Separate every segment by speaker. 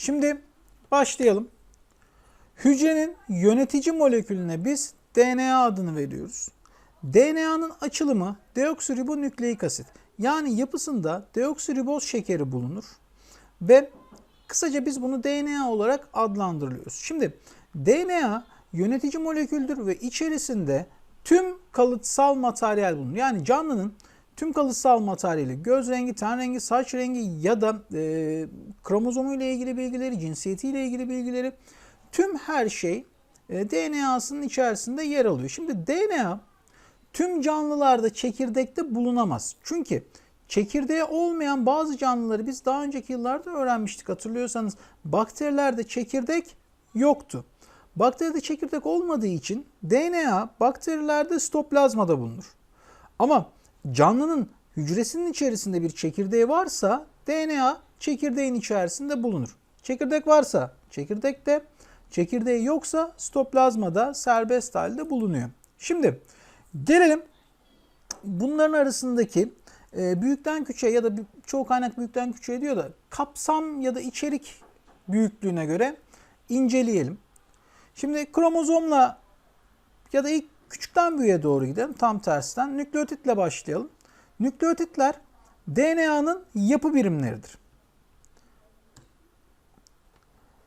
Speaker 1: Şimdi başlayalım. Hücrenin yönetici molekülüne biz DNA adını veriyoruz. DNA'nın açılımı deoksiribonükleik asit. Yani yapısında deoksiriboz şekeri bulunur ve kısaca biz bunu DNA olarak adlandırıyoruz. Şimdi DNA yönetici moleküldür ve içerisinde tüm kalıtsal materyal bulunur. Yani canlının tüm kalıtsal materyali, göz rengi, ten rengi, saç rengi ya da e, kromozomu ile ilgili bilgileri, cinsiyeti ile ilgili bilgileri tüm her şey e, DNA'sının içerisinde yer alıyor. Şimdi DNA tüm canlılarda çekirdekte bulunamaz. Çünkü çekirdeği olmayan bazı canlıları biz daha önceki yıllarda öğrenmiştik. Hatırlıyorsanız bakterilerde çekirdek yoktu. Bakteride çekirdek olmadığı için DNA bakterilerde stoplazmada bulunur. Ama canlının hücresinin içerisinde bir çekirdeği varsa DNA çekirdeğin içerisinde bulunur. Çekirdek varsa çekirdekte, çekirdeği yoksa stoplazmada serbest halde bulunuyor. Şimdi gelelim bunların arasındaki e, büyükten küçüğe ya da çoğu kaynak büyükten küçüğe diyor da kapsam ya da içerik büyüklüğüne göre inceleyelim. Şimdi kromozomla ya da ilk küçükten büyüğe doğru gidelim. Tam tersten. Nükleotitle başlayalım. Nükleotitler DNA'nın yapı birimleridir.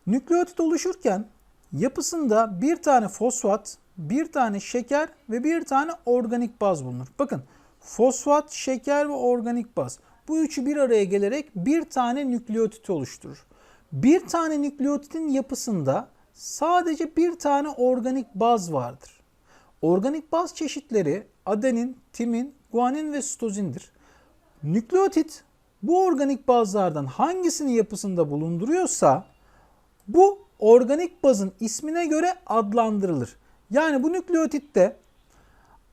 Speaker 1: Nükleotit oluşurken yapısında bir tane fosfat, bir tane şeker ve bir tane organik baz bulunur. Bakın fosfat, şeker ve organik baz. Bu üçü bir araya gelerek bir tane nükleotit oluşturur. Bir tane nükleotitin yapısında sadece bir tane organik baz vardır. Organik baz çeşitleri adenin, timin, guanin ve sitozindir. Nükleotit bu organik bazlardan hangisini yapısında bulunduruyorsa bu organik bazın ismine göre adlandırılır. Yani bu nükleotitte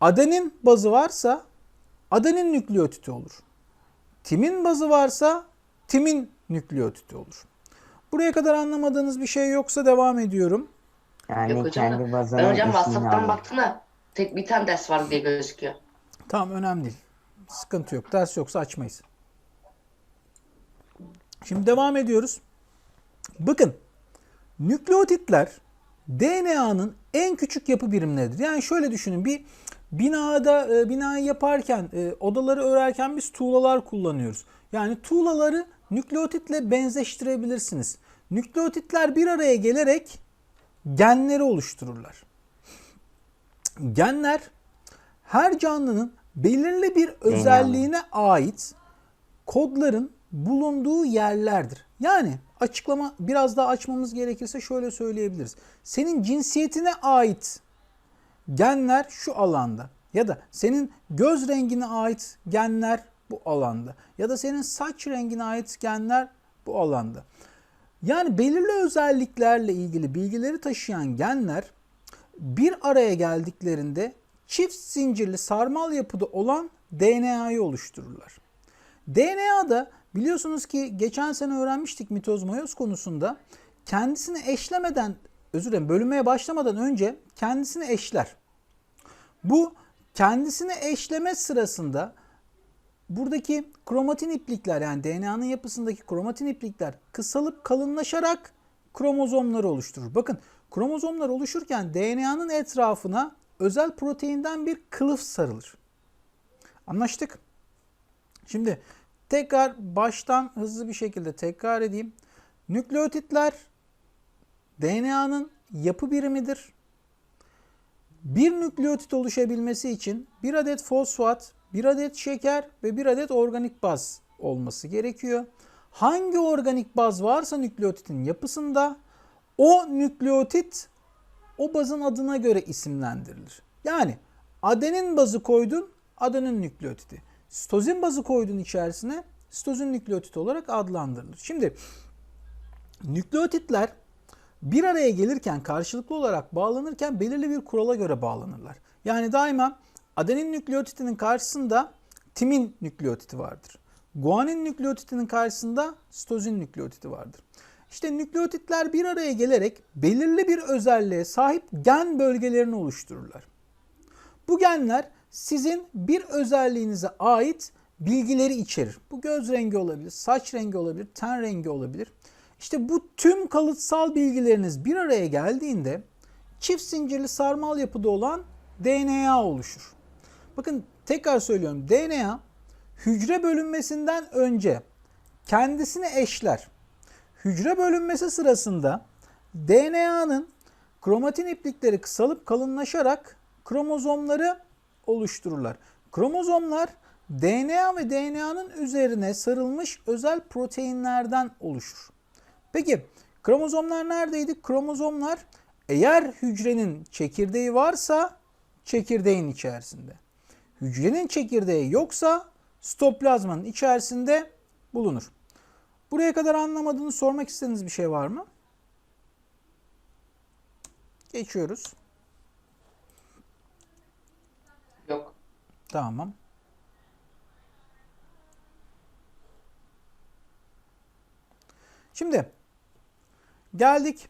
Speaker 1: adenin bazı varsa adenin nükleotiti olur. Timin bazı varsa timin nükleotiti olur. Buraya kadar anlamadığınız bir şey yoksa devam ediyorum.
Speaker 2: Yani
Speaker 3: Yok hocam.
Speaker 2: kendi bazına
Speaker 3: Ben hocam WhatsApp'tan da tek bir tane ders var diye gözüküyor.
Speaker 1: Tamam önemli değil. Sıkıntı yok. Ders yoksa açmayız. Şimdi devam ediyoruz. Bakın nükleotitler DNA'nın en küçük yapı birimleridir. Yani şöyle düşünün bir binada e, binayı yaparken e, odaları örerken biz tuğlalar kullanıyoruz. Yani tuğlaları nükleotitle benzeştirebilirsiniz. Nükleotitler bir araya gelerek genleri oluştururlar. Genler her canlının belirli bir özelliğine ait kodların bulunduğu yerlerdir. Yani açıklama biraz daha açmamız gerekirse şöyle söyleyebiliriz. Senin cinsiyetine ait genler şu alanda ya da senin göz rengine ait genler bu alanda ya da senin saç rengine ait genler bu alanda. Yani belirli özelliklerle ilgili bilgileri taşıyan genler bir araya geldiklerinde çift zincirli sarmal yapıda olan DNA'yı oluştururlar. DNA'da biliyorsunuz ki geçen sene öğrenmiştik mitoz mayoz konusunda kendisini eşlemeden özür dilerim bölünmeye başlamadan önce kendisini eşler. Bu kendisini eşleme sırasında buradaki kromatin iplikler yani DNA'nın yapısındaki kromatin iplikler kısalıp kalınlaşarak kromozomları oluşturur. Bakın kromozomlar oluşurken DNA'nın etrafına özel proteinden bir kılıf sarılır. Anlaştık? Şimdi tekrar baştan hızlı bir şekilde tekrar edeyim. Nükleotitler DNA'nın yapı birimidir. Bir nükleotit oluşabilmesi için bir adet fosfat, bir adet şeker ve bir adet organik baz olması gerekiyor. Hangi organik baz varsa nükleotitin yapısında o nükleotit o bazın adına göre isimlendirilir. Yani adenin bazı koydun adenin nükleotidi. Sitozin bazı koydun içerisine sitozin nükleotidi olarak adlandırılır. Şimdi nükleotitler bir araya gelirken karşılıklı olarak bağlanırken belirli bir kurala göre bağlanırlar. Yani daima adenin nükleotidinin karşısında timin nükleotidi vardır. Guanin nükleotidinin karşısında sitozin nükleotidi vardır. İşte nükleotitler bir araya gelerek belirli bir özelliğe sahip gen bölgelerini oluştururlar. Bu genler sizin bir özelliğinize ait bilgileri içerir. Bu göz rengi olabilir, saç rengi olabilir, ten rengi olabilir. İşte bu tüm kalıtsal bilgileriniz bir araya geldiğinde çift zincirli sarmal yapıda olan DNA oluşur. Bakın tekrar söylüyorum. DNA hücre bölünmesinden önce kendisini eşler. Hücre bölünmesi sırasında DNA'nın kromatin iplikleri kısalıp kalınlaşarak kromozomları oluştururlar. Kromozomlar DNA ve DNA'nın üzerine sarılmış özel proteinlerden oluşur. Peki kromozomlar neredeydi? Kromozomlar eğer hücrenin çekirdeği varsa çekirdeğin içerisinde. Hücrenin çekirdeği yoksa stoplazmanın içerisinde bulunur. Buraya kadar anlamadığını sormak istediğiniz bir şey var mı? Geçiyoruz.
Speaker 3: Yok.
Speaker 1: Tamam. Şimdi geldik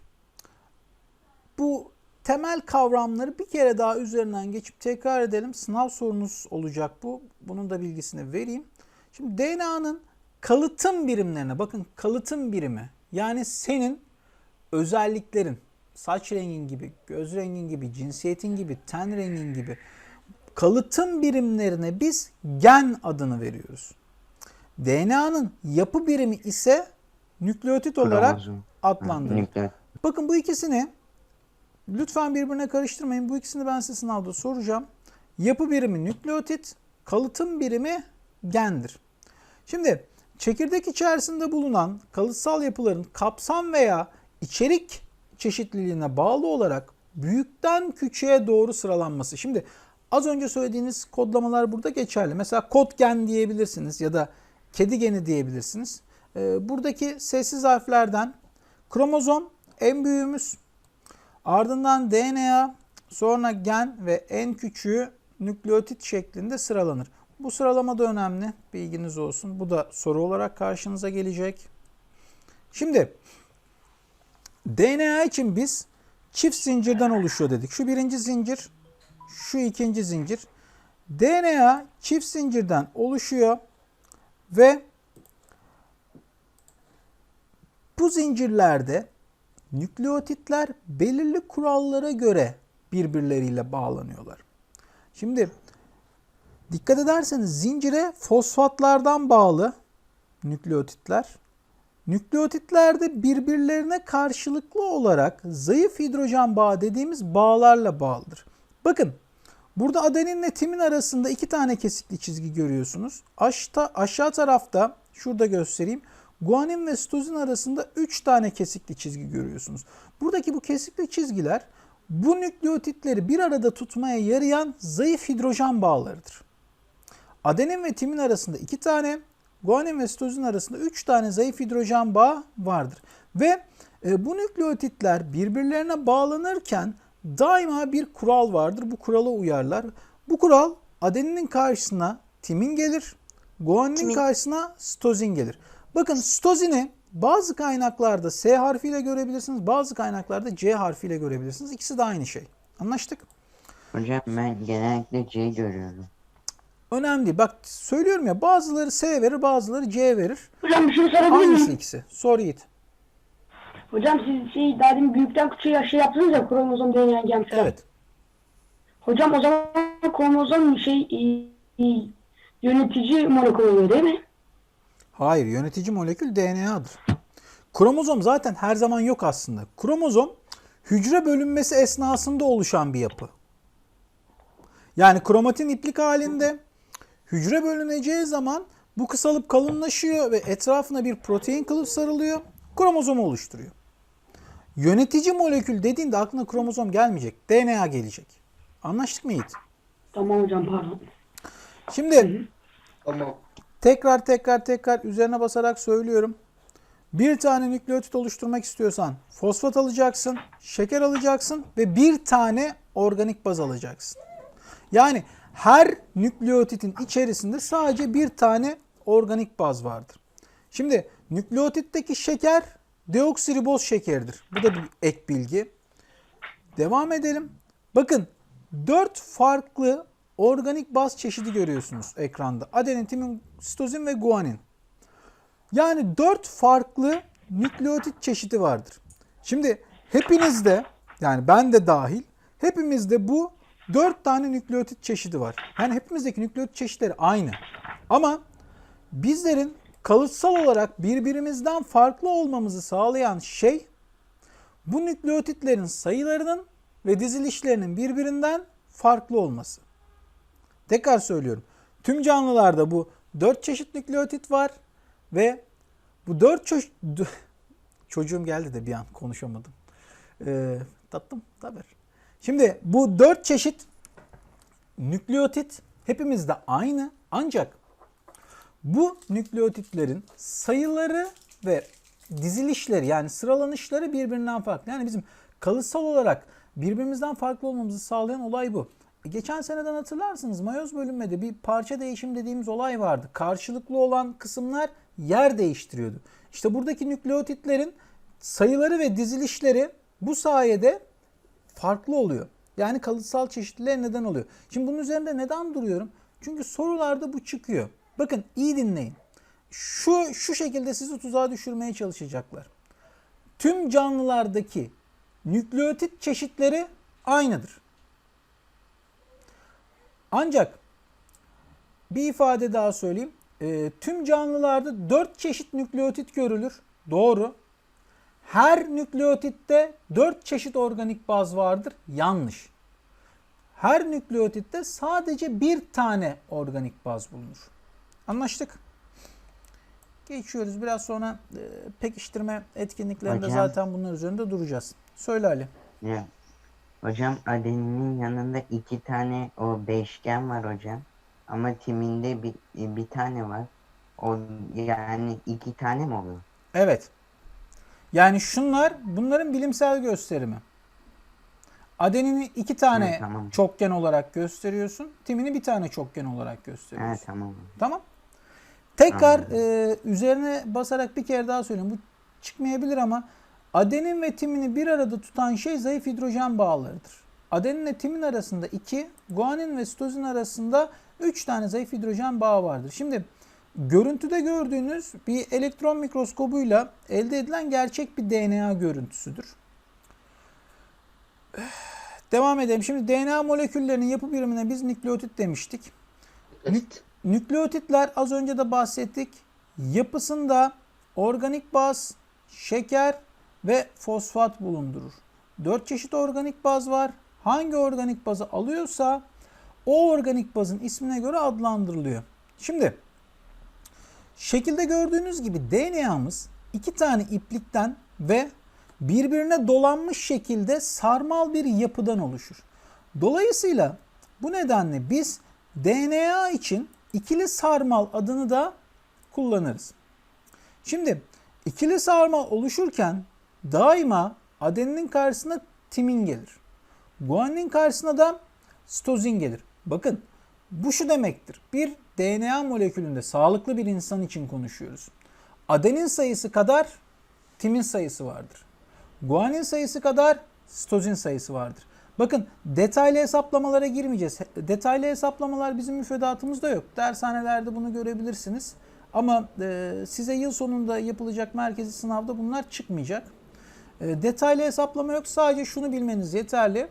Speaker 1: bu temel kavramları bir kere daha üzerinden geçip tekrar edelim. Sınav sorunuz olacak bu. Bunun da bilgisini vereyim. Şimdi DNA'nın kalıtım birimlerine bakın kalıtım birimi yani senin özelliklerin saç rengin gibi, göz rengin gibi, cinsiyetin gibi, ten rengin gibi kalıtım birimlerine biz gen adını veriyoruz. DNA'nın yapı birimi ise nükleotit olarak adlandırılır. Bakın bu ikisini lütfen birbirine karıştırmayın. Bu ikisini ben size sınavda soracağım. Yapı birimi nükleotit, kalıtım birimi gendir. Şimdi çekirdek içerisinde bulunan kalıtsal yapıların kapsam veya içerik çeşitliliğine bağlı olarak büyükten küçüğe doğru sıralanması. Şimdi az önce söylediğiniz kodlamalar burada geçerli. Mesela kod gen diyebilirsiniz ya da kedi geni diyebilirsiniz. Ee, buradaki sessiz harflerden kromozom en büyüğümüz, ardından DNA, sonra gen ve en küçüğü nükleotit şeklinde sıralanır. Bu sıralama da önemli. Bilginiz olsun. Bu da soru olarak karşınıza gelecek. Şimdi DNA için biz çift zincirden oluşuyor dedik. Şu birinci zincir, şu ikinci zincir. DNA çift zincirden oluşuyor ve bu zincirlerde nükleotitler belirli kurallara göre birbirleriyle bağlanıyorlar. Şimdi dikkat ederseniz zincire fosfatlardan bağlı nükleotitler. Nükleotitler de birbirlerine karşılıklı olarak zayıf hidrojen bağı dediğimiz bağlarla bağlıdır. Bakın burada adeninle timin arasında iki tane kesikli çizgi görüyorsunuz. Aşta, aşağı tarafta şurada göstereyim. Guanin ve sitozin arasında 3 tane kesikli çizgi görüyorsunuz. Buradaki bu kesikli çizgiler bu nükleotitleri bir arada tutmaya yarayan zayıf hidrojen bağlarıdır. Adenin ve timin arasında 2 tane, guanin ve sitozin arasında 3 tane zayıf hidrojen bağı vardır. Ve e, bu nükleotitler birbirlerine bağlanırken daima bir kural vardır. Bu kurala uyarlar. Bu kural adeninin karşısına timin gelir, guaninin
Speaker 3: Timin.
Speaker 1: karşısına sitozin gelir. Bakın sitozini bazı kaynaklarda S harfiyle görebilirsiniz, bazı kaynaklarda C harfiyle görebilirsiniz. İkisi de aynı şey. Anlaştık?
Speaker 2: Hocam ben genellikle C görüyorum.
Speaker 1: Önemli değil. Bak söylüyorum ya bazıları S verir, bazıları C verir.
Speaker 4: Hocam bir şey sorabilir miyim?
Speaker 1: ikisi? Sor Yiğit.
Speaker 4: Hocam siz şey daha demin büyükten küçüğe şey yaptınız ya kromozom DNA gen falan.
Speaker 1: Evet.
Speaker 4: Hocam o zaman kromozom şey e, e, yönetici molekül oluyor değil mi?
Speaker 1: Hayır, yönetici molekül DNA'dır. Kromozom zaten her zaman yok aslında. Kromozom hücre bölünmesi esnasında oluşan bir yapı. Yani kromatin iplik halinde hücre bölüneceği zaman bu kısalıp kalınlaşıyor ve etrafına bir protein kılıf sarılıyor. Kromozomu oluşturuyor. Yönetici molekül dediğinde aklına kromozom gelmeyecek. DNA gelecek. Anlaştık mı Yiğit?
Speaker 4: Tamam hocam pardon.
Speaker 1: Şimdi
Speaker 3: Tamam.
Speaker 1: Tekrar tekrar tekrar üzerine basarak söylüyorum. Bir tane nükleotit oluşturmak istiyorsan fosfat alacaksın, şeker alacaksın ve bir tane organik baz alacaksın. Yani her nükleotitin içerisinde sadece bir tane organik baz vardır. Şimdi nükleotitteki şeker deoksiriboz şekeridir. Bu da bir ek bilgi. Devam edelim. Bakın 4 farklı organik baz çeşidi görüyorsunuz ekranda. Adenin, timin, sitozin ve guanin. Yani 4 farklı nükleotit çeşidi vardır. Şimdi hepinizde yani ben de dahil hepimizde bu 4 tane nükleotit çeşidi var. Yani hepimizdeki nükleotit çeşitleri aynı. Ama bizlerin kalıtsal olarak birbirimizden farklı olmamızı sağlayan şey bu nükleotitlerin sayılarının ve dizilişlerinin birbirinden farklı olması. Tekrar söylüyorum. Tüm canlılarda bu 4 çeşit nükleotit var ve bu 4 çeşit çocuğum geldi de bir an konuşamadım. Ee, tatlım haber. Şimdi bu 4 çeşit nükleotit hepimizde aynı ancak bu nükleotitlerin sayıları ve dizilişleri yani sıralanışları birbirinden farklı. Yani bizim kalıtsal olarak birbirimizden farklı olmamızı sağlayan olay bu. Geçen seneden hatırlarsınız mayoz bölünmede bir parça değişim dediğimiz olay vardı. Karşılıklı olan kısımlar yer değiştiriyordu. İşte buradaki nükleotitlerin sayıları ve dizilişleri bu sayede farklı oluyor. Yani kalıtsal çeşitliliğe neden oluyor. Şimdi bunun üzerinde neden duruyorum? Çünkü sorularda bu çıkıyor. Bakın iyi dinleyin. Şu şu şekilde sizi tuzağa düşürmeye çalışacaklar. Tüm canlılardaki nükleotit çeşitleri aynıdır. Ancak bir ifade daha söyleyeyim. Ee, tüm canlılarda 4 çeşit nükleotit görülür. Doğru. Her nükleotitte 4 çeşit organik baz vardır. Yanlış. Her nükleotitte sadece bir tane organik baz bulunur. Anlaştık. Geçiyoruz. Biraz sonra e, pekiştirme etkinliklerinde
Speaker 2: Hocam.
Speaker 1: zaten bunlar üzerinde duracağız. Söyle Ali.
Speaker 2: Ya. Hocam adeninin yanında iki tane o beşgen var hocam. Ama timinde bir, bir tane var. O yani iki tane mi oluyor?
Speaker 1: Evet. Yani şunlar bunların bilimsel gösterimi. Adenini iki tane
Speaker 2: Hı, tamam.
Speaker 1: çokgen olarak gösteriyorsun. Timini bir tane çokgen olarak gösteriyorsun.
Speaker 2: Ha tamam.
Speaker 1: Tamam. Tekrar
Speaker 2: Anladım.
Speaker 1: e, üzerine basarak bir kere daha söyleyeyim. Bu çıkmayabilir ama adenin ve timini bir arada tutan şey zayıf hidrojen bağlarıdır. Adenin ve timin arasında 2, guanin ve sitozin arasında 3 tane zayıf hidrojen bağı vardır. Şimdi görüntüde gördüğünüz bir elektron mikroskobuyla elde edilen gerçek bir DNA görüntüsüdür. Devam edelim. Şimdi DNA moleküllerinin yapı birimine biz nükleotit demiştik.
Speaker 3: Evet.
Speaker 1: Nükleotitler az önce de bahsettik. Yapısında organik baz, şeker ve fosfat bulundurur. 4 çeşit organik baz var. Hangi organik bazı alıyorsa o organik bazın ismine göre adlandırılıyor. Şimdi şekilde gördüğünüz gibi DNA'mız iki tane iplikten ve birbirine dolanmış şekilde sarmal bir yapıdan oluşur. Dolayısıyla bu nedenle biz DNA için ikili sarmal adını da kullanırız. Şimdi ikili sarmal oluşurken daima adeninin karşısına timin gelir. Guanin karşısına da sitozin gelir. Bakın bu şu demektir. Bir DNA molekülünde sağlıklı bir insan için konuşuyoruz. Adenin sayısı kadar timin sayısı vardır. Guanin sayısı kadar sitozin sayısı vardır. Bakın detaylı hesaplamalara girmeyeceğiz. Detaylı hesaplamalar bizim müfredatımızda yok. Dershanelerde bunu görebilirsiniz. Ama e, size yıl sonunda yapılacak merkezi sınavda bunlar çıkmayacak. E, detaylı hesaplama yok. Sadece şunu bilmeniz yeterli.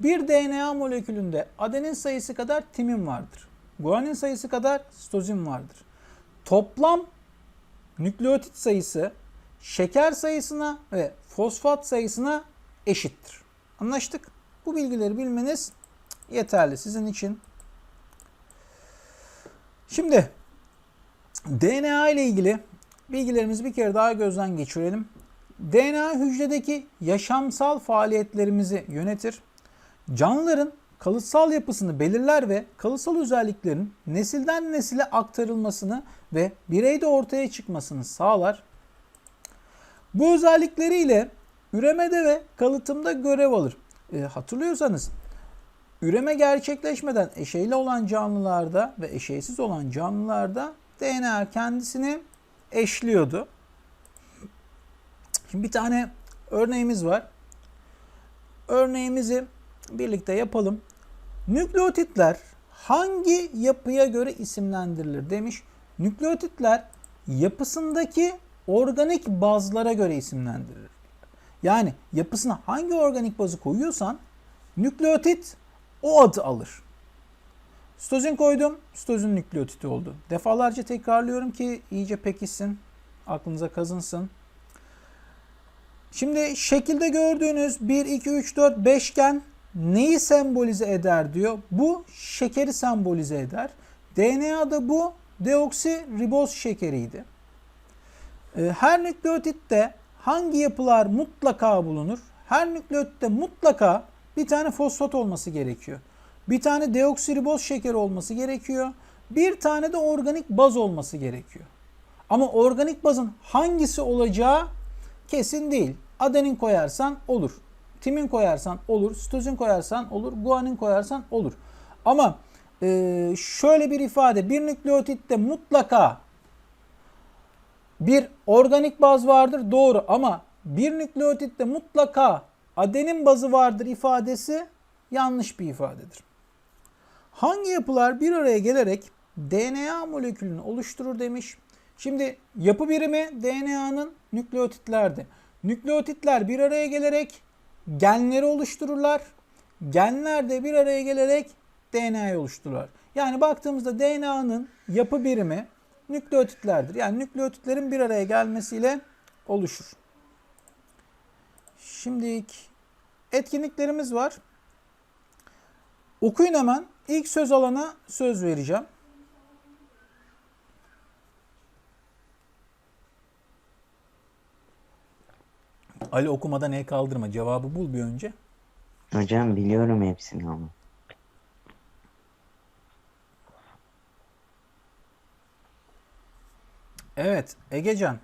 Speaker 1: Bir DNA molekülünde adenin sayısı kadar timin vardır. Guanin sayısı kadar sitozin vardır. Toplam nükleotit sayısı şeker sayısına ve fosfat sayısına eşittir. Anlaştık? Bu bilgileri bilmeniz yeterli sizin için. Şimdi DNA ile ilgili bilgilerimizi bir kere daha gözden geçirelim. DNA hücredeki yaşamsal faaliyetlerimizi yönetir. Canlıların kalıtsal yapısını belirler ve kalıtsal özelliklerin nesilden nesile aktarılmasını ve bireyde ortaya çıkmasını sağlar. Bu özellikleriyle üremede ve kalıtımda görev alır. E, hatırlıyorsanız üreme gerçekleşmeden eşeyli olan canlılarda ve eşeysiz olan canlılarda DNA kendisini eşliyordu. Şimdi bir tane örneğimiz var. Örneğimizi birlikte yapalım. Nükleotitler hangi yapıya göre isimlendirilir demiş. Nükleotitler yapısındaki organik bazlara göre isimlendirilir. Yani yapısına hangi organik bazı koyuyorsan nükleotit o adı alır. Sitozin koydum, sitozin nükleotidi oldu. Defalarca tekrarlıyorum ki iyice pekişsin, aklınıza kazınsın. Şimdi şekilde gördüğünüz 1, 2, 3, 4 beşgen neyi sembolize eder diyor. Bu şekeri sembolize eder. DNA'da bu deoksiriboz şekeriydi. Ee, Her nükleotitte hangi yapılar mutlaka bulunur? Her nükleotitte mutlaka bir tane fosfat olması gerekiyor. Bir tane deoksiriboz şekeri olması gerekiyor. Bir tane de organik baz olması gerekiyor. Ama organik bazın hangisi olacağı kesin değil. Adenin koyarsan olur. Timin koyarsan olur. Sitozin koyarsan olur. Guanin koyarsan olur. Ama e, şöyle bir ifade. Bir nükleotitte mutlaka bir organik baz vardır doğru ama bir nükleotitte mutlaka adenin bazı vardır ifadesi yanlış bir ifadedir. Hangi yapılar bir araya gelerek DNA molekülünü oluşturur demiş. Şimdi yapı birimi DNA'nın nükleotitlerdi. Nükleotitler bir araya gelerek genleri oluştururlar. Genler de bir araya gelerek DNA'yı oluştururlar. Yani baktığımızda DNA'nın yapı birimi nükleotitlerdir. Yani nükleotitlerin bir araya gelmesiyle oluşur. Şimdi etkinliklerimiz var. Okuyun hemen. İlk söz alana söz vereceğim. Ali okumadan el kaldırma. Cevabı bul bir önce.
Speaker 2: Hocam biliyorum hepsini ama.
Speaker 1: Evet, Egecan.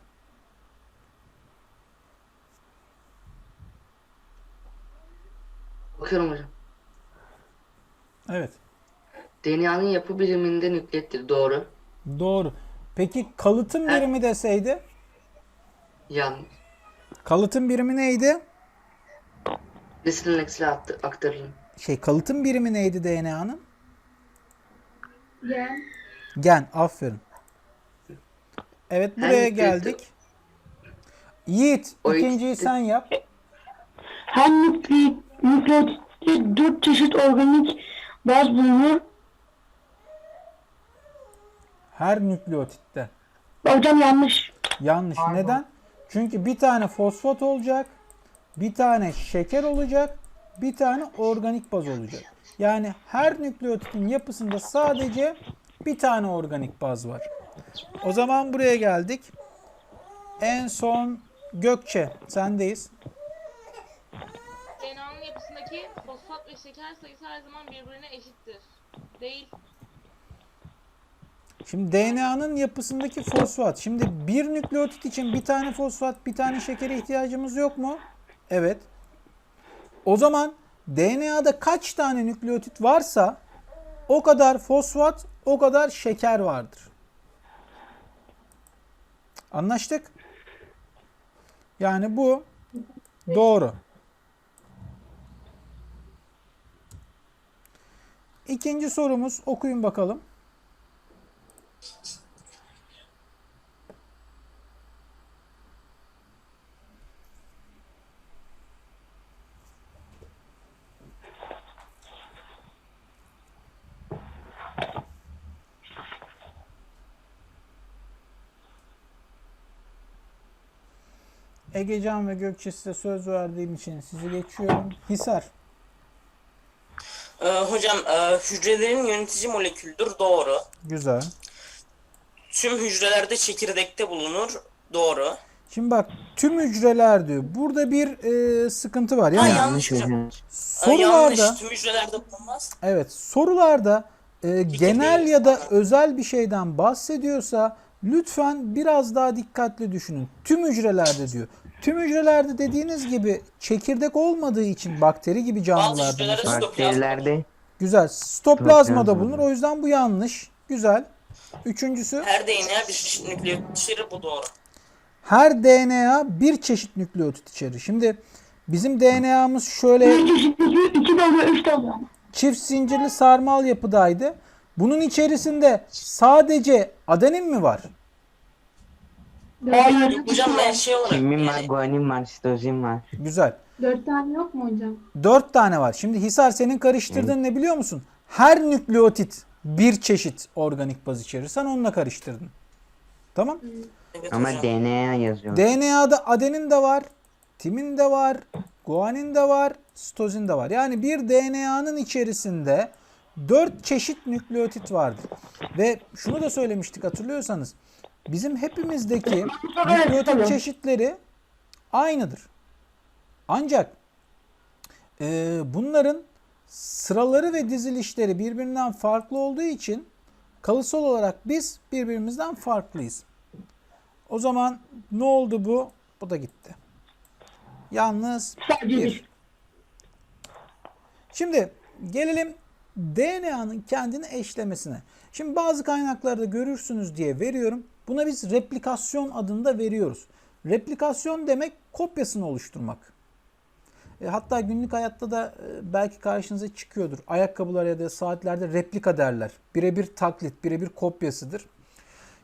Speaker 3: Bakıyorum hocam.
Speaker 1: Evet,
Speaker 3: DNA'nın yapı biriminde nükleittir. Doğru.
Speaker 1: doğru. Peki kalıtım birimi deseydi?
Speaker 3: Yanlış.
Speaker 1: Kalıtım birimi neydi?
Speaker 3: Nesilin neksile aktı- aktarılım.
Speaker 1: Şey, kalıtım birimi neydi DNA'nın?
Speaker 4: Yani.
Speaker 1: Gen, aferin. Evet, buraya geldik. Yiğit,
Speaker 3: O
Speaker 1: ikinciyi sen yap.
Speaker 4: Her nükle nükleotitte dört çeşit organik baz bulunur.
Speaker 1: Her nükleotitte.
Speaker 4: Hocam yanlış.
Speaker 1: Yanlış. Neden? Çünkü bir tane fosfat olacak, bir tane şeker olacak, bir tane organik baz olacak. Yani her nükleotitin yapısında sadece bir tane organik baz var. O zaman buraya geldik. En son Gökçe sendeyiz.
Speaker 5: DNA'nın yapısındaki fosfat ve şeker sayısı her zaman birbirine eşittir. Değil.
Speaker 1: Şimdi DNA'nın yapısındaki fosfat. Şimdi bir nükleotit için bir tane fosfat, bir tane şekere ihtiyacımız yok mu? Evet. O zaman DNA'da kaç tane nükleotit varsa o kadar fosfat, o kadar şeker vardır. Anlaştık? Yani bu doğru. İkinci sorumuz okuyun bakalım. Egecan ve Gökçe size söz verdiğim için sizi geçiyorum. Hisar.
Speaker 6: Ee, hocam e, hücrelerin yönetici moleküldür doğru.
Speaker 1: Güzel.
Speaker 6: Tüm hücrelerde çekirdekte bulunur doğru.
Speaker 1: Şimdi bak tüm hücreler diyor. Burada bir e, sıkıntı var. Yani
Speaker 6: Ha, yanlış hocam. Ee, yanlış
Speaker 1: sorularda
Speaker 6: tüm hücrelerde bulunmaz.
Speaker 1: evet sorularda e, genel ya da özel bir şeyden bahsediyorsa lütfen biraz daha dikkatli düşünün. Tüm hücrelerde diyor. Tüm hücrelerde dediğiniz gibi çekirdek olmadığı için bakteri gibi canlılarda
Speaker 2: Bakterilerde
Speaker 1: Güzel. Stoplazmada
Speaker 2: Stoplazma.
Speaker 1: bulunur. O yüzden bu yanlış. Güzel. Üçüncüsü
Speaker 6: Her DNA bir çeşit nükleot içerir bu doğru.
Speaker 1: her DNA bir çeşit nükleotit içerir. Şimdi bizim DNA'mız şöyle
Speaker 4: Bir çeşit iki, oluyor, üç ama.
Speaker 1: çift zincirli sarmal yapıdaydı. Bunun içerisinde sadece adenin mi var?
Speaker 4: Hayır.
Speaker 6: Hocam ben şey olarak
Speaker 2: Timin var,
Speaker 6: yani
Speaker 2: guanin var, sitozin var.
Speaker 1: Güzel.
Speaker 7: Dört tane yok mu hocam?
Speaker 1: Dört tane var. Şimdi Hisar senin karıştırdığın ne biliyor musun? Her nükleotit bir çeşit organik baz içerir. Sen onunla karıştırdın. Tamam.
Speaker 6: evet
Speaker 2: Ama
Speaker 6: hocam.
Speaker 2: DNA yazıyor.
Speaker 1: DNA'da adenin de var, timin de var, guanin de var, sitozin de var. Yani bir DNA'nın içerisinde dört çeşit nükleotit vardır. Ve şunu da söylemiştik hatırlıyorsanız. Bizim hepimizdeki nükleotit çeşitleri aynıdır. Ancak e, bunların sıraları ve dizilişleri birbirinden farklı olduğu için kalıtsal olarak biz birbirimizden farklıyız. O zaman ne oldu bu? Bu da gitti. Yalnız bir.
Speaker 4: bir.
Speaker 1: Şimdi gelelim DNA'nın kendini eşlemesine. Şimdi bazı kaynaklarda görürsünüz diye veriyorum. Buna biz replikasyon adında veriyoruz. Replikasyon demek kopyasını oluşturmak. E, hatta günlük hayatta da e, belki karşınıza çıkıyordur. Ayakkabılar ya da saatlerde replika derler. Birebir taklit, birebir kopyasıdır.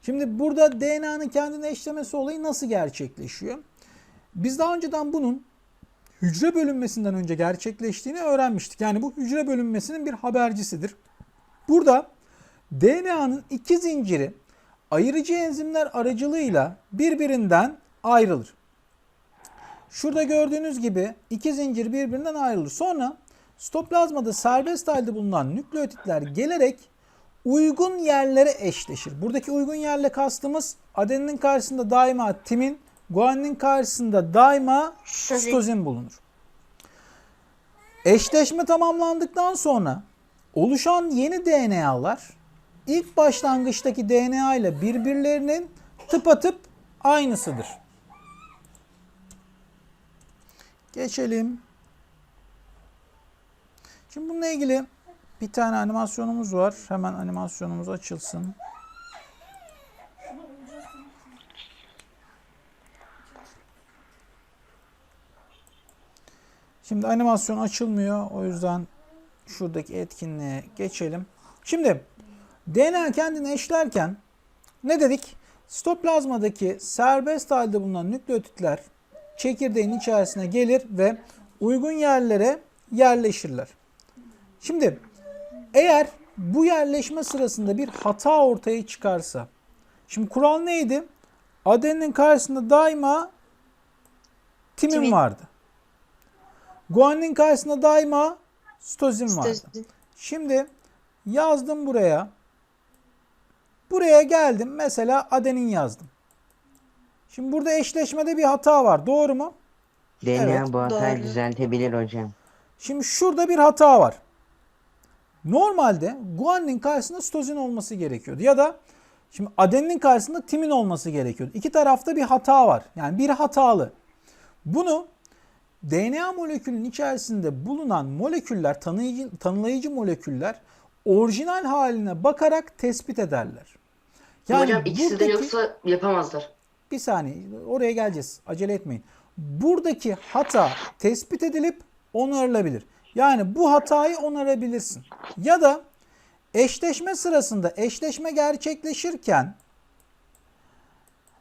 Speaker 1: Şimdi burada DNA'nın kendini eşlemesi olayı nasıl gerçekleşiyor? Biz daha önceden bunun hücre bölünmesinden önce gerçekleştiğini öğrenmiştik. Yani bu hücre bölünmesinin bir habercisidir. Burada DNA'nın iki zinciri ayırıcı enzimler aracılığıyla birbirinden ayrılır. Şurada gördüğünüz gibi iki zincir birbirinden ayrılır. Sonra stoplazmada serbest halde bulunan nükleotitler gelerek uygun yerlere eşleşir. Buradaki uygun yerle kastımız adeninin karşısında daima timin, guaninin karşısında daima sitozin bulunur. Eşleşme tamamlandıktan sonra oluşan yeni DNA'lar ilk başlangıçtaki DNA ile birbirlerinin tıpatıp aynısıdır. Geçelim. Şimdi bununla ilgili bir tane animasyonumuz var. Hemen animasyonumuz açılsın. Şimdi animasyon açılmıyor. O yüzden şuradaki etkinliğe geçelim. Şimdi DNA kendini eşlerken ne dedik? Stoplazmadaki serbest halde bulunan nükleotitler çekirdeğin içerisine gelir ve uygun yerlere yerleşirler. Şimdi eğer bu yerleşme sırasında bir hata ortaya çıkarsa şimdi kural neydi? Adenin karşısında daima timin,
Speaker 8: Timin.
Speaker 1: vardı. Guaninin karşısında daima sitozin vardı. Şimdi yazdım buraya. Buraya geldim. Mesela adenin yazdım. Şimdi burada eşleşmede bir hata var. Doğru mu?
Speaker 2: DNA
Speaker 1: Evet,
Speaker 2: bu hatayı
Speaker 8: doğru.
Speaker 2: düzeltebilir hocam.
Speaker 1: Şimdi şurada bir hata var. Normalde guaninin karşısında sitozin olması gerekiyordu. Ya da şimdi adeninin karşısında timin olması gerekiyordu. İki tarafta bir hata var. Yani bir hatalı. Bunu DNA molekülünün içerisinde bulunan moleküller, tanıyıcı, tanılayıcı moleküller orijinal haline bakarak tespit ederler.
Speaker 3: Hocam ikisi de
Speaker 1: buradaki-
Speaker 3: yoksa yapamazlar.
Speaker 1: Bir saniye oraya geleceğiz. Acele etmeyin. Buradaki hata tespit edilip onarılabilir. Yani bu hatayı onarabilirsin. Ya da eşleşme sırasında eşleşme gerçekleşirken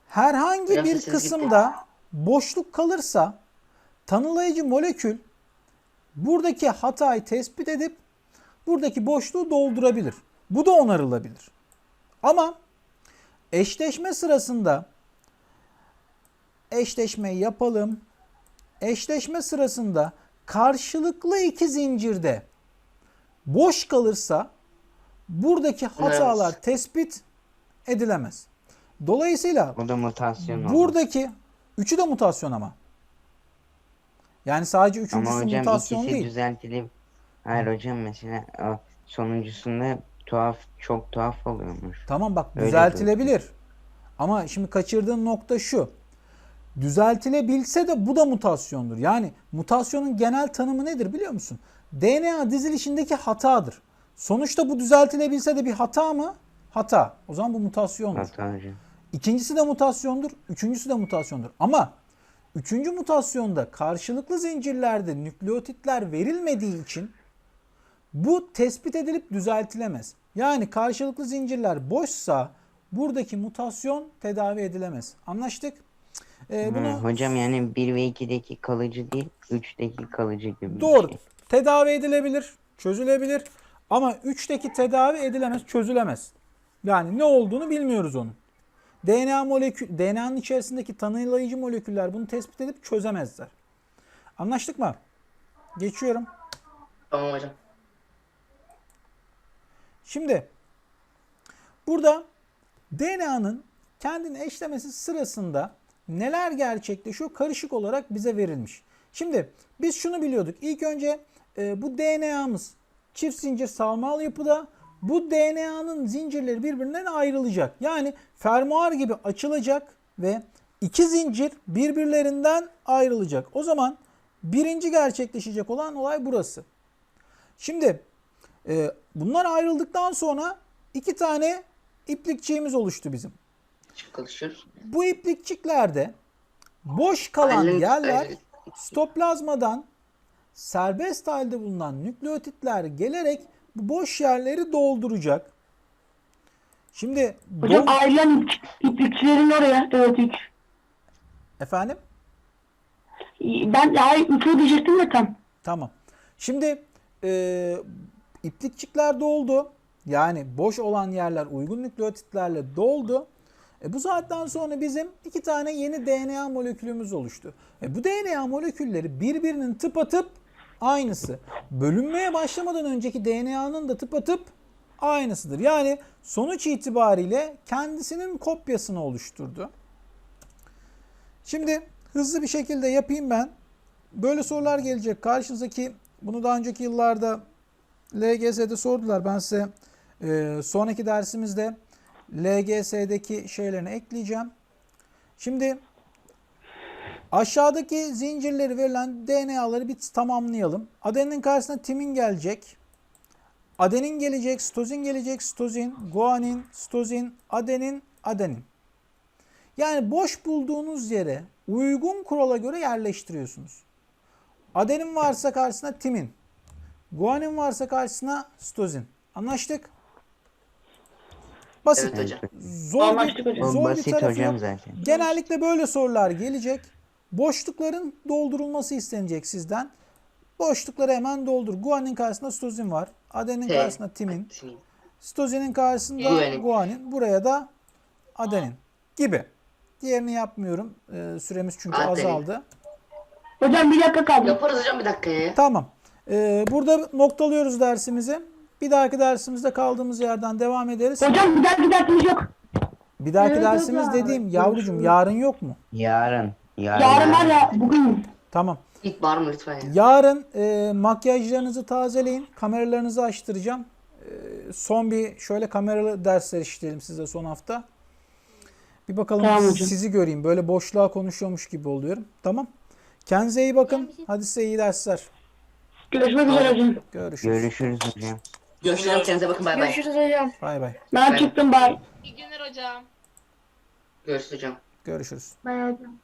Speaker 1: herhangi
Speaker 3: Biraz
Speaker 1: bir kısımda boşluk kalırsa tanılayıcı molekül buradaki hatayı tespit edip buradaki boşluğu doldurabilir. Bu da onarılabilir. Ama eşleşme sırasında eşleşmeyi yapalım. Eşleşme sırasında karşılıklı iki zincirde boş kalırsa buradaki hatalar tespit edilemez. Dolayısıyla
Speaker 2: O da mutasyon olur.
Speaker 1: buradaki üçü de mutasyon ama. Yani sadece
Speaker 2: Ama
Speaker 1: üçüncüsü
Speaker 2: hocam
Speaker 1: mutasyon değil.
Speaker 2: düzeltilip Hayır hocam mesela o sonuncusunda tuhaf çok tuhaf oluyormuş.
Speaker 1: Tamam bak
Speaker 2: Öyle
Speaker 1: düzeltilebilir. Ama şimdi kaçırdığın nokta şu. Düzeltilebilse de bu da mutasyondur. Yani mutasyonun genel tanımı nedir biliyor musun? DNA dizilişindeki hatadır. Sonuçta bu düzeltilebilse de bir hata mı? Hata. O zaman bu mutasyondur.
Speaker 2: Hata hocam.
Speaker 1: İkincisi de mutasyondur. Üçüncüsü de mutasyondur. Ama üçüncü mutasyonda karşılıklı zincirlerde nükleotitler verilmediği için bu tespit edilip düzeltilemez. Yani karşılıklı zincirler boşsa buradaki mutasyon tedavi edilemez. Anlaştık? Ee, bunu
Speaker 2: hocam yani 1 ve 2'deki kalıcı değil 3'teki kalıcı gibi
Speaker 1: Doğru.
Speaker 2: şey.
Speaker 1: Tedavi edilebilir, çözülebilir ama 3'teki tedavi edilemez, çözülemez. Yani ne olduğunu bilmiyoruz onun. DNA molekül DNA'nın içerisindeki tanıyıcı moleküller bunu tespit edip çözemezler. Anlaştık mı? Geçiyorum.
Speaker 3: Tamam hocam.
Speaker 1: Şimdi burada DNA'nın kendini eşlemesi sırasında neler gerçekleşiyor karışık olarak bize verilmiş. Şimdi biz şunu biliyorduk. İlk önce e, bu DNA'mız çift zincir sarmal yapıda bu DNA'nın zincirleri birbirinden ayrılacak. Yani fermuar gibi açılacak ve iki zincir birbirlerinden ayrılacak. O zaman birinci gerçekleşecek olan olay burası. Şimdi e, bunlar ayrıldıktan sonra iki tane iplikçiğimiz oluştu bizim.
Speaker 3: Çıkılışır.
Speaker 1: Bu iplikçiklerde boş kalan
Speaker 3: Ayrı-
Speaker 1: yerler stoplazmadan serbest halde bulunan nükleotitler gelerek bu boş yerleri dolduracak. Şimdi
Speaker 4: Hocam
Speaker 1: dol-
Speaker 4: ayrılan ip, iplikçilerin oraya. Evet üç.
Speaker 1: efendim
Speaker 4: Ben hayır üçü diyecektim de tam.
Speaker 1: Tamam. Şimdi e, iplikçikler doldu. Yani boş olan yerler uygun nükleotitlerle doldu. E, bu saatten sonra bizim iki tane yeni DNA molekülümüz oluştu. E, bu DNA molekülleri birbirinin tıpatıp aynısı. Bölünmeye başlamadan önceki DNA'nın da tıpatıp aynısıdır. Yani sonuç itibariyle kendisinin kopyasını oluşturdu. Şimdi hızlı bir şekilde yapayım ben. Böyle sorular gelecek. Karşınızdaki bunu daha önceki yıllarda LGS'de sordular. Ben size e, sonraki dersimizde LGS'deki şeylerini ekleyeceğim. Şimdi aşağıdaki zincirleri verilen DNA'ları bir tamamlayalım. Adenin karşısına timin gelecek. Adenin gelecek, stozin gelecek, stozin, guanin, stozin, adenin, adenin. Yani boş bulduğunuz yere uygun kurala göre yerleştiriyorsunuz. Adenin varsa karşısına timin. Guanin varsa karşısına stozin. Anlaştık? Basit.
Speaker 3: Evet hocam.
Speaker 1: Zor
Speaker 4: Anlaştık
Speaker 1: bir,
Speaker 4: hocam.
Speaker 1: Zor bir
Speaker 2: basit
Speaker 1: tarafı
Speaker 2: hocam
Speaker 1: yok.
Speaker 2: zaten.
Speaker 1: Genellikle böyle sorular gelecek. Boşlukların doldurulması istenecek sizden. Boşlukları hemen doldur. Guanin karşısında stozin var. Adenin
Speaker 3: T.
Speaker 1: karşısında
Speaker 3: timin.
Speaker 1: Stozinin karşısında
Speaker 3: Guanin.
Speaker 1: guanin. Buraya da adenin gibi. Diğerini yapmıyorum. Ee, süremiz çünkü
Speaker 3: Adenin.
Speaker 1: azaldı.
Speaker 4: Hocam bir dakika kaldı.
Speaker 3: Yaparız hocam bir dakika ya.
Speaker 1: Tamam. Ee, burada noktalıyoruz dersimizi. Bir dahaki dersimizde kaldığımız yerden devam ederiz.
Speaker 4: Hocam bir dakika dersimiz yok.
Speaker 1: Bir dahaki
Speaker 4: Evet
Speaker 1: dersimiz
Speaker 4: hocam.
Speaker 1: dediğim yavrucum yarın yok mu?
Speaker 2: Yarın. Yarın.
Speaker 4: Yarın var ya bugün.
Speaker 1: Tamam.
Speaker 3: İlk var mı lütfen ya?
Speaker 1: Yarın e, makyajlarınızı tazeleyin. Kameralarınızı açtıracağım. E, son bir şöyle kameralı dersler işleyelim size son hafta. Bir bakalım
Speaker 4: Tamam hocam.
Speaker 1: sizi göreyim. Böyle boşluğa konuşuyormuş gibi oluyorum. Tamam. Kendinize iyi bakın. Hadi size iyi dersler.
Speaker 4: Görüşmek üzere hocam.
Speaker 1: Görüşürüz.
Speaker 2: Görüşürüz hocam.
Speaker 3: Görüşürüz hocam. Kendinize bakın bay bay.
Speaker 4: Görüşürüz hocam.
Speaker 1: Bay bay.
Speaker 4: Ben çıktım bay.
Speaker 5: İyi günler hocam.
Speaker 3: Görüşürüz hocam.
Speaker 1: Görüşürüz.
Speaker 4: Bay hocam.